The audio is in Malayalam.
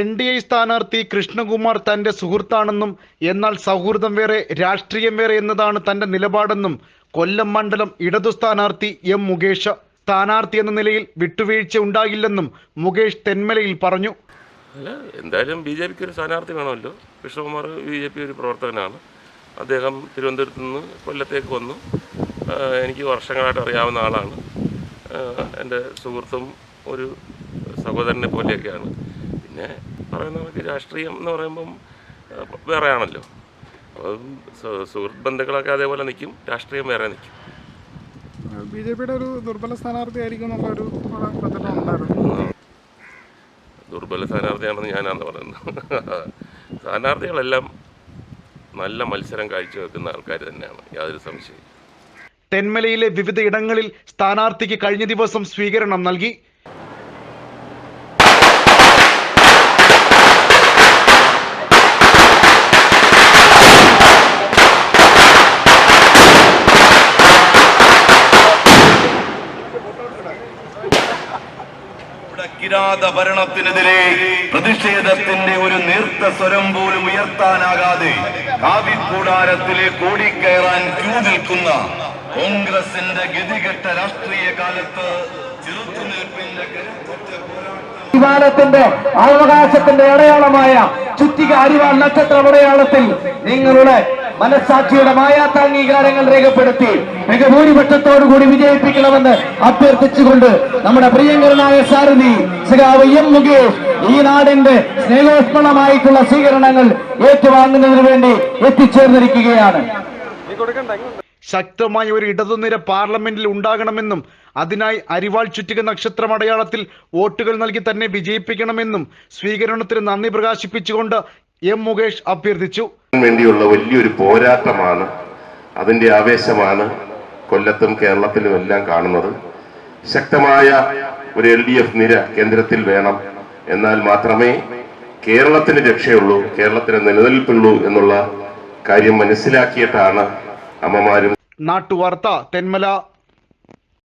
എൻ ഡി എ സ്ഥാനാർത്ഥി കൃഷ്ണകുമാർ തന്റെ സുഹൃത്താണെന്നും എന്നാൽ സൗഹൃദം വേറെ രാഷ്ട്രീയം വേറെ എന്നതാണ് തന്റെ നിലപാടെന്നും കൊല്ലം മണ്ഡലം ഇടതു സ്ഥാനാർത്ഥി എം മുകേഷ് സ്ഥാനാർത്ഥി എന്ന നിലയിൽ വിട്ടുവീഴ്ച ഉണ്ടാകില്ലെന്നും മുകേഷ് തെന്മലയിൽ പറഞ്ഞു. അല്ല എന്തായാലും ബി ജെ പിക്ക് ഒരു സ്ഥാനാർത്ഥി വേണമല്ലോ. കൃഷ്ണകുമാർ ബി ജെ പി ഒരു പ്രവർത്തകനാണ്. അദ്ദേഹം തിരുവനന്തപുരത്ത് നിന്ന് കൊല്ലത്തേക്ക് വന്നു. എനിക്ക് വർഷങ്ങളായിട്ട് അറിയാവുന്ന ആളാണ്. എന്റെ സുഹൃത്തും ഒരു സഹോദരനെ പോലെയൊക്കെയാണ്. പിന്നെ പറയുന്ന കണക്ക് രാഷ്ട്രീയം എന്ന് പറയുമ്പം വേറെ ആണല്ലോ അപ്പം സു- സുഹൃത്ത് ബന്ധുക്കളൊക്കെ അതേപോലെ നിൽക്കും രാഷ്ട്രീയം വേറെ നിൽക്കും ബി ജെ പിയുടെ ഒരു ദുർബല സ്ഥാനാർത്ഥി ആയിരിക്കും എന്നുള്ളൊരു ദുർബല സ്ഥാനാർത്ഥിയാണെന്ന് ഞാനാന്ന് പറയുന്നത്. സ്ഥാനാർത്ഥികളെല്ലാം നല്ല മത്സരം കാഴ്ചവെക്കുന്ന ആൾക്കാർ തന്നെയാണ്. യാതൊരു സംശയം തെന്മലയിലെ വിവിധ ഇടങ്ങളിൽ സ്ഥാനാർത്ഥിക്ക് കഴിഞ്ഞ ദിവസം സ്വീകരണം നൽകി. കിരാത ഭരണത്തിനെതിരെ പ്രതിഷേധത്തിന്റെ ഒരു നീർത്ത സ്വരം പോലും ഉയർത്താനാകാതെ കാവിക്കൂടാരത്തിലെ കോടിക്കയറാൻ ക്യൂ നിൽക്കുന്ന കോൺഗ്രസിന്റെ ഗതികെട്ട രാഷ്ട്രീയ കാലത്ത് ചെറുത്തുനിൽപ്പിന്റെ കരുത്തുറ്റ പോരാട്ടം അധികാരത്തിന്റെ അവകാശത്തിന്റെ അടയാളമായ ചുറ്റിക അരിവാൾ നക്ഷത്ര അടയാളത്തിൽ നിങ്ങളുടെ മനസാക്ഷിയുടെ മായാത്ത അംഗീകാരങ്ങൾ രേഖപ്പെടുത്തി മികഭൂരിപക്ഷത്തോടു കൂടി വിജയിപ്പിക്കണമെന്ന് അഭ്യർത്ഥിച്ചുകൊണ്ട് നമ്മുടെ പ്രിയങ്കരനായ സാരഥി ശ്രീകാവ് എം മുകേഷ് ഈ നാടിന്റെ സ്നേഹോഷ്മളമായിട്ടുള്ള സ്വീകരണങ്ങൾ ഏറ്റുവാങ്ങുന്നതിന് വേണ്ടി എത്തിച്ചേർന്നിരിക്കുകയാണ്. ശക്തമായ ഒരു ഇടതുനിര പാർലമെന്റിൽ ഉണ്ടാകണമെന്നും അതിനായി അരിവാൾ ചുറ്റിക നക്ഷത്രം അടയാളത്തിൽ വോട്ടുകൾ നൽകി തന്നെ വിജയിപ്പിക്കണമെന്നും സ്വീകരണത്തിന് നന്ദി പ്രകാശിപ്പിച്ചുകൊണ്ട് എം മുകേഷ് അഭ്യർത്ഥിച്ചു. വേണ്ടിയുള്ള വലിയൊരു പോരാട്ടമാണ് അതിന്റെ ആവേശമാണ് കൊല്ലത്തും കേരളത്തിലും എല്ലാം കാണുന്നത്. ശക്തമായ ഒരു എൽ ഡി എഫ് നിര കേന്ദ്രത്തിൽ വേണം. എന്നാൽ മാത്രമേ കേരളത്തിന് രക്ഷയുള്ളൂ കേരളത്തിന് നിലനിൽപ്പുള്ളൂ എന്നുള്ള കാര്യം മനസ്സിലാക്കിയിട്ടാണ് അമ്മമാരും നാട്ടുവാർത്ത തെന്മല